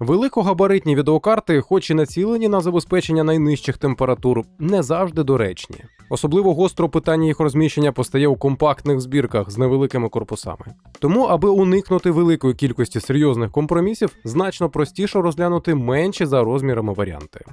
Великогабаритні відеокарти, хоч і націлені на забезпечення найнижчих температур, не завжди доречні. Особливо гостро питання їх розміщення постає у компактних збірках з невеликими корпусами. Тому, аби уникнути великої кількості серйозних компромісів, значно простіше розглянути менші за розмірами варіанти.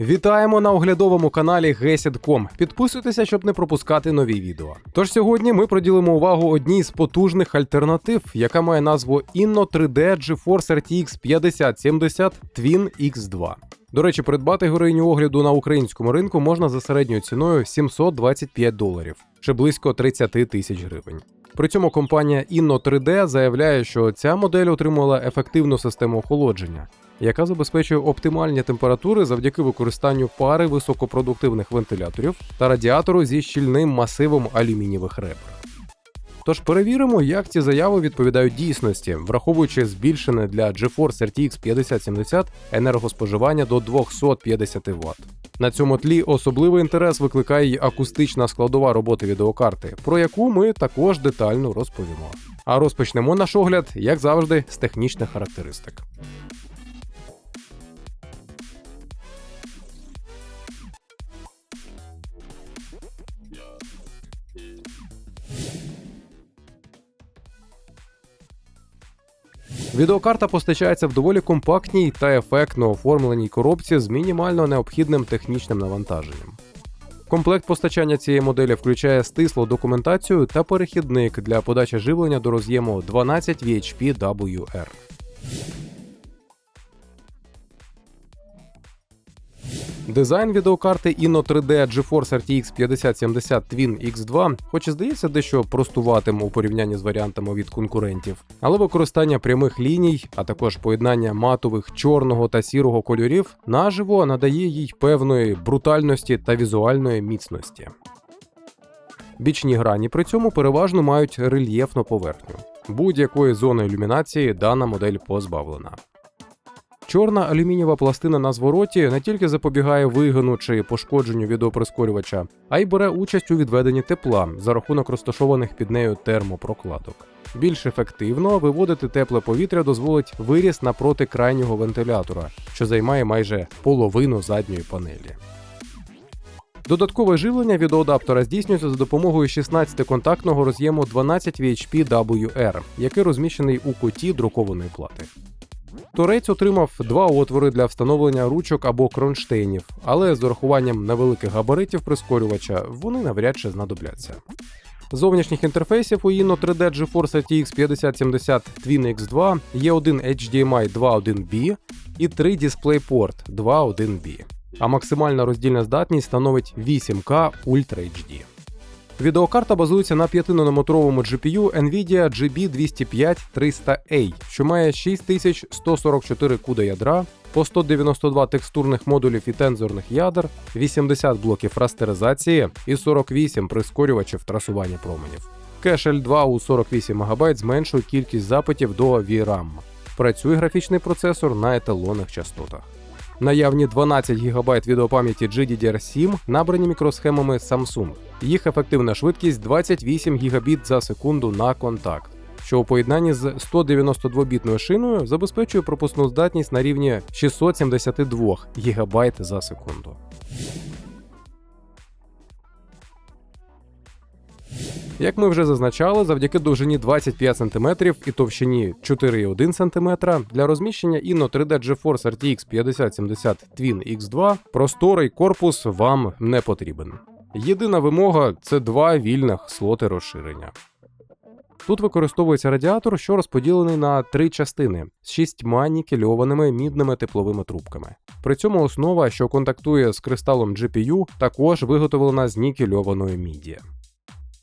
Вітаємо на оглядовому каналі GESID.com. Підписуйтеся, щоб не пропускати нові відео. Тож сьогодні ми приділимо увагу одній з потужних альтернатив, яка має назву Inno 3D GeForce RTX 5070 Twin X2. До речі, придбати героїню огляду на українському ринку можна за середньою ціною 725 доларів, чи близько 30 тисяч гривень. При цьому компанія Inno 3D заявляє, що ця модель отримала ефективну систему охолодження, яка забезпечує оптимальні температури завдяки використанню пари високопродуктивних вентиляторів та радіатору зі щільним масивом алюмінієвих ребр. Тож перевіримо, як ці заяви відповідають дійсності, враховуючи збільшене для GeForce RTX 5070 енергоспоживання до 250 Вт. На цьому тлі особливий інтерес викликає й акустична складова роботи відеокарти, про яку ми також детально розповімо. А розпочнемо наш огляд, як завжди, з технічних характеристик. Відеокарта постачається в доволі компактній та ефектно оформленій коробці з мінімально необхідним технічним навантаженням. Комплект постачання цієї моделі включає стислу документацію та перехідник для подачі живлення до роз'єму 12 VHP WR. Дизайн відеокарти Inno 3D GeForce RTX 5070 Twin X2, хоч і здається дещо простуватим у порівнянні з варіантами від конкурентів, але використання прямих ліній, а також поєднання матових чорного та сірого кольорів наживо надає їй певної брутальності та візуальної міцності. Бічні грані при цьому переважно мають рельєфну поверхню. Будь-якої зони ілюмінації дана модель позбавлена. Чорна алюмінієва пластина на звороті не тільки запобігає вигину чи пошкодженню відеоприскорювача, а й бере участь у відведенні тепла за рахунок розташованих під нею термопрокладок. Більш ефективно виводити тепле повітря дозволить виріс напроти крайнього вентилятора, що займає майже половину задньої панелі. Додаткове живлення відеоадаптера здійснюється за допомогою 16-контактного роз'єму 12 VHP WR, який розміщений у куті друкованої плати. Торець отримав два отвори для встановлення ручок або кронштейнів, але з урахуванням невеликих габаритів прискорювача вони навряд чи знадобляться. Зовнішніх інтерфейсів у Inno 3D GeForce RTX 5070 Twin X2 є один HDMI 2.1B і 3 DisplayPort 2.1B, а максимальна роздільна здатність становить 8K Ultra HD. Відеокарта базується на 5-нанометровому GPU Nvidia GB205-300A, що має 6144 куда ядра, по 192 текстурних модулів і тензорних ядер, 80 блоків растеризації і 48 прискорювачів трасування променів. Кеш L2 у 48 МБ зменшує кількість запитів до VRAM. Працює графічний процесор на еталонних частотах. Наявні 12 ГБ відеопам'яті GDDR7 набрані мікросхемами Samsung. Їх ефективна швидкість 28 Гбіт за секунду на контакт, що у поєднанні з 192-бітною шиною забезпечує пропускну здатність на рівні 672 ГБ за секунду. Як ми вже зазначали, завдяки довжині 25 см і товщині 4,1 см для розміщення Inno 3D GeForce RTX 5070 Twin X2 просторий корпус вам не потрібен. Єдина вимога це два вільних слоти розширення. Тут використовується радіатор, що розподілений на три частини з шістьма нікельованими мідними тепловими трубками. При цьому основа, що контактує з кристалом GPU, також виготовлена з нікельованої міді.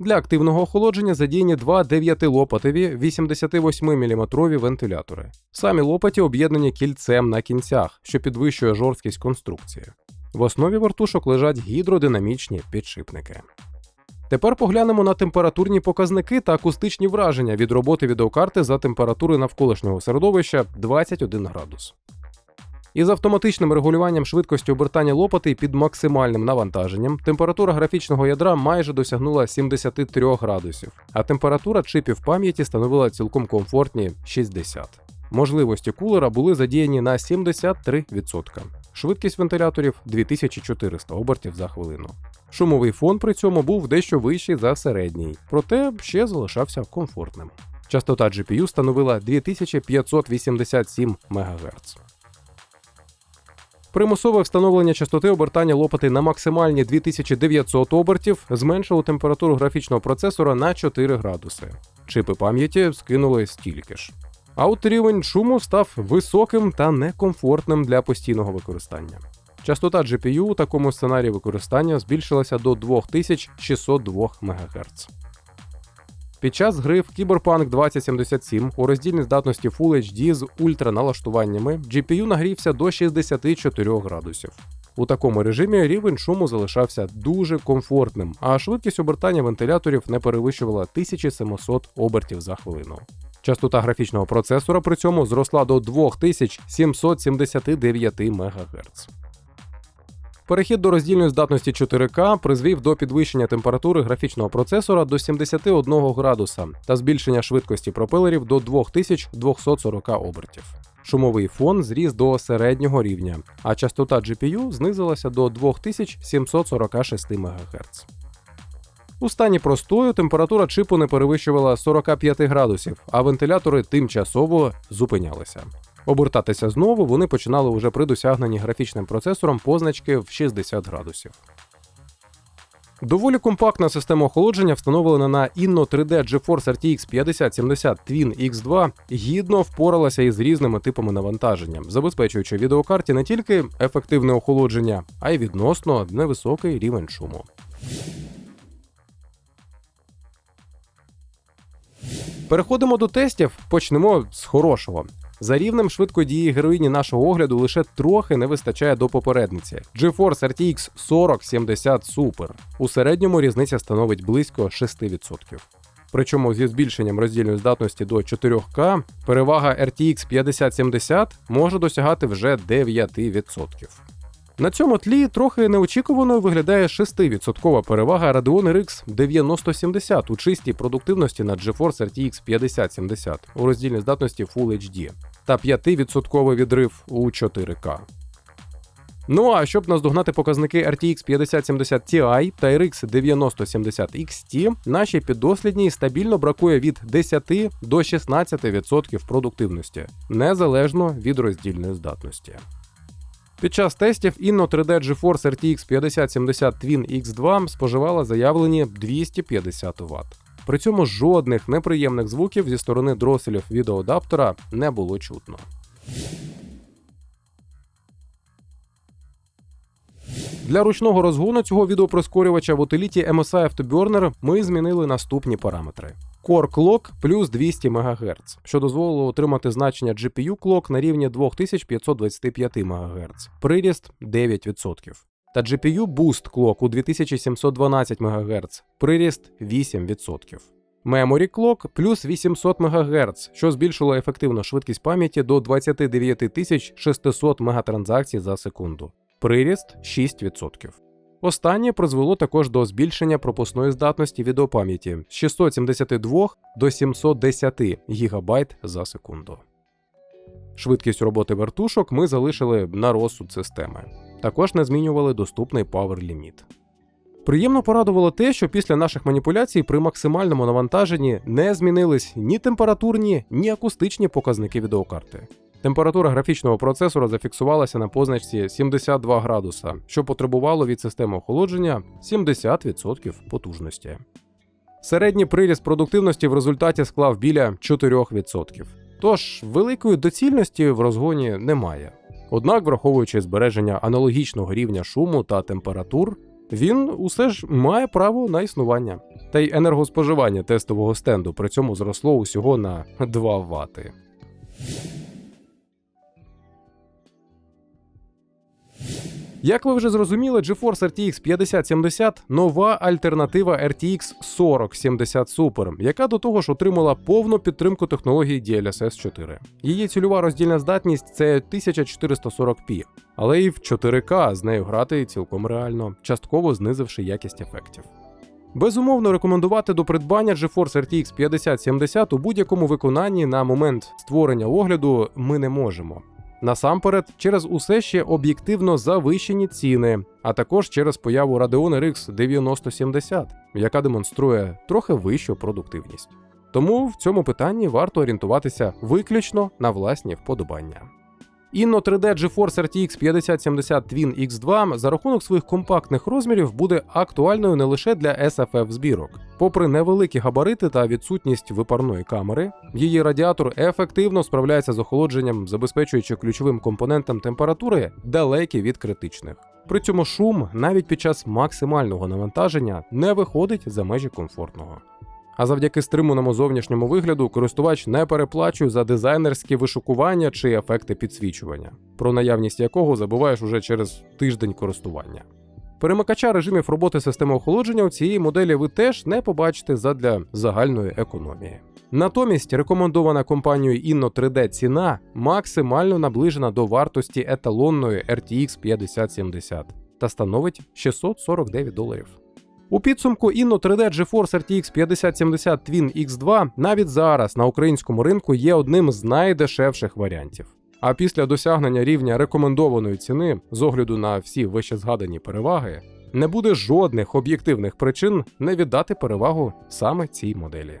Для активного охолодження задіяні два 9-лопатові 88 мм вентилятори. Самі лопаті об'єднані кільцем на кінцях, що підвищує жорсткість конструкції. В основі вертушок лежать гідродинамічні підшипники. Тепер поглянемо на температурні показники та акустичні враження від роботи відеокарти за температури навколишнього середовища 21 градус. Із автоматичним регулюванням швидкості обертання лопати під максимальним навантаженням температура графічного ядра майже досягнула 73 градусів, а температура чипів пам'яті становила цілком комфортні 60. Можливості кулера були задіяні на 73%. Швидкість вентиляторів 2400 обертів за хвилину. Шумовий фон при цьому був дещо вищий за середній, проте ще залишався комфортним. Частота GPU становила 2587 МГц. Примусове встановлення частоти обертання лопати на максимальні 2900 обертів зменшило температуру графічного процесора на 4 градуси. Чипи пам'яті скинули стільки ж. А от рівень шуму став високим та некомфортним для постійного використання. Частота GPU у такому сценарії використання збільшилася до 2602 МГц. Під час гри в Cyberpunk 2077 у роздільній здатності Full HD з ультраналаштуваннями GPU нагрівся до 64 градусів. У такому режимі рівень шуму залишався дуже комфортним, а швидкість обертання вентиляторів не перевищувала 1700 обертів за хвилину. Частота графічного процесора при цьому зросла до 2779 МГц. Перехід до роздільної здатності 4К призвів до підвищення температури графічного процесора до 71 градуса та збільшення швидкості пропелерів до 2240 обертів. Шумовий фон зріс до середнього рівня, а частота GPU знизилася до 2746 МГц. У стані простою температура чипу не перевищувала 45 градусів, а вентилятори тимчасово зупинялися. Обертатися знову вони починали уже при досягненні графічним процесором позначки в 60 градусів. Доволі компактна система охолодження, встановлена на Inno 3D GeForce RTX 5070 Twin X2, гідно впоралася із різними типами навантаження, забезпечуючи відеокарті не тільки ефективне охолодження, а й відносно невисокий рівень шуму. Переходимо до тестів. Почнемо з хорошого. За рівнем швидкодії героїні нашого огляду лише трохи не вистачає до попередниці. GeForce RTX 4070 Super. У середньому різниця становить близько 6%. Причому зі збільшенням роздільної здатності до 4К перевага RTX 5070 може досягати вже 9%. На цьому тлі трохи неочікувано виглядає 6% перевага Radeon RX 9070 у чистій продуктивності над GeForce RTX 5070 у роздільній здатності Full HD та 5% відрив у 4К. Ну а щоб наздогнати показники RTX 5070 Ti та RX 9070 XT, нашій піддослідній стабільно бракує від 10 до 16% продуктивності, незалежно від роздільної здатності. Під час тестів Inno 3D GeForce RTX 5070 Twin X2 споживала заявлені 250 Вт. При цьому жодних неприємних звуків зі сторони дроселів відеоадаптера не було чутно. Для ручного розгону цього відеопроскорювача в утиліті MSI Afterburner ми змінили наступні параметри. Core Clock плюс 200 МГц, що дозволило отримати значення GPU Clock на рівні 2525 МГц, приріст 9%. Та GPU Boost Clock у 2712 МГц, приріст 8%. Memory Clock плюс 800 МГц, що збільшило ефективну швидкість пам'яті до 29 600 мегатранзакцій за секунду. Приріст 6%. Останнє призвело також до збільшення пропускної здатності відеопам'яті з 672 до 710 ГБ за секунду. Швидкість роботи вертушок ми залишили на розсуд системи. Також не змінювали доступний Power ліміт. Приємно порадувало те, що після наших маніпуляцій при максимальному навантаженні не змінились ні температурні, ні акустичні показники відеокарти. Температура графічного процесора зафіксувалася на позначці 72 градуса, що потребувало від системи охолодження 70% потужності. Середній приріст продуктивності в результаті склав біля 4%. Тож великої доцільності в розгоні немає. Однак, враховуючи збереження аналогічного рівня шуму та температур, він усе ж має право на існування. Та й енергоспоживання тестового стенду при цьому зросло усього на 2 Вт. Як ви вже зрозуміли, GeForce RTX 5070 нова альтернатива RTX 4070 Super, яка до того ж отримала повну підтримку технології DLSS 4. Її цільова роздільна здатність це 1440p, але і в 4К з нею грати цілком реально, частково знизивши якість ефектів. Безумовно, рекомендувати до придбання GeForce RTX 5070 у будь-якому виконанні на момент створення огляду ми не можемо. Насамперед, через усе ще об'єктивно завищені ціни, а також через появу Radeon RX 9070, яка демонструє трохи вищу продуктивність. Тому в цьому питанні варто орієнтуватися виключно на власні вподобання. Inno 3D GeForce RTX 5070 Twin X2 за рахунок своїх компактних розмірів буде актуальною не лише для SFF збірок. Попри невеликі габарити та відсутність випарної камери, її радіатор ефективно справляється з охолодженням, забезпечуючи ключовим компонентам температури далекі від критичних. При цьому шум навіть під час максимального навантаження не виходить за межі комфортного. А завдяки стриманому зовнішньому вигляду користувач не переплачує за дизайнерські вишукування чи ефекти підсвічування, про наявність якого забуваєш уже через тиждень користування. Перемикача режимів роботи системи охолодження у цієї моделі ви теж не побачите задля загальної економії. Натомість рекомендована компанією Inno 3D ціна максимально наближена до вартості еталонної RTX 5070 та становить 649 доларів. У підсумку Inno 3D GeForce RTX 5070 Twin X2 навіть зараз на українському ринку є одним з найдешевших варіантів. А після досягнення рівня рекомендованої ціни з огляду на всі вищезгадані переваги, не буде жодних об'єктивних причин не віддати перевагу саме цій моделі.